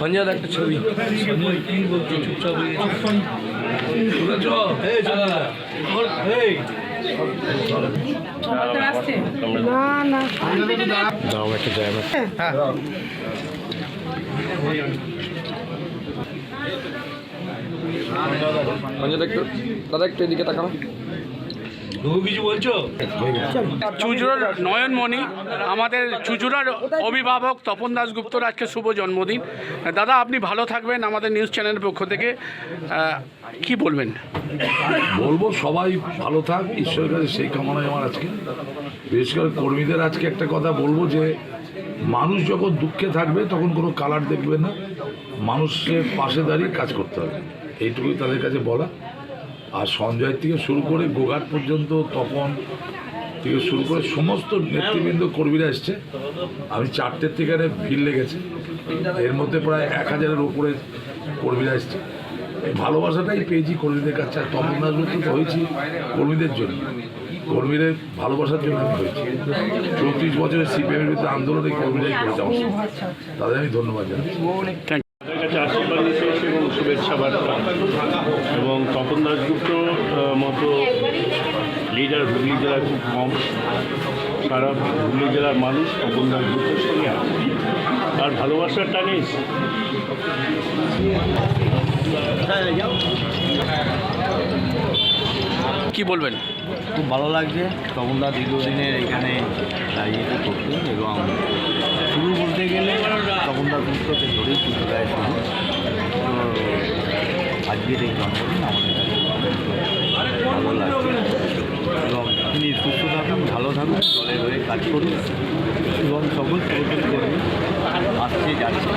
সঞ্জয় একটা ছবি। দাও একটা সঞ্জয় একটু দাদা একটু এদিকে তাকানো চুচুড়ার নয়নমণি আমাদের চুচুড়ার অভিভাবক তপন দাসগুপ্তর আজকে শুভ জন্মদিন। দাদা আপনি ভালো থাকবেন আমাদের নিউজ চ্যানেলের পক্ষ থেকে। কি বলবেন? বলব সবাই ভালো থাক ঈশ্বরের কাছে সেই কামনাই আমার আজকে। বিশেষ করে কর্মীদের আজকে একটা কথা বলব যে মানুষ যখন দুঃখে থাকবে তখন কোনো কালার দেখবে না। মানুষের পাশে দাঁড়িয়ে কাজ করতে হবে। এইটুকুই তাদের কাছে বলা। আর সঞ্জয় থেকে শুরু করে গোঘাট পর্যন্ত, তপন থেকে শুরু করে সমস্ত নেতৃবৃন্দ, কর্মীরা এসছে। আমি চারটের থেকে এখানে ভিড় লেগেছে। এর মধ্যে প্রায় এক হাজারের উপরে কর্মীরা এসছে। এই ভালোবাসাটাই পেয়েছি কর্মীদের কাছে, আর তপন দাসগুপ্ত তো হয়েছি কর্মীদের জন্য। কর্মীদের ভালোবাসার জন্য আমি হয়েছি। চৌত্রিশ বছরের সিপিএমের বিরুদ্ধে আন্দোলন কর্মীরাই করেছে আমার। তাদের আমি ধন্যবাদ জানাচ্ছি। এসে এবং শুভেচ্ছা বার্তা এবং তপন দাসগুপ্ত মতো লিডার হুগলি জেলায় খুব কম সারা হুগলি জেলার মানুষ তপন দাসগুপ্তের সঙ্গে আছে। আর ভালোবাসার টানে এসেছে। কি বলবেন? খুব ভালো লাগছে। তপনদা দীর্ঘদিনের এখানে রাজনীতি করতে এবং শুরু বলতে গেলে তপনদা গুরুত্বকে ধরেই পুজো দেয় আজকের এই জন্মদিন আমাদের কাছে ভালো লাগছে এবং তিনি সুস্থ থাকুন, ভালো থাকুন দলের হয়ে কাজ করুন, এবং সকল সহযোগী করুন। আসছে যাচ্ছে।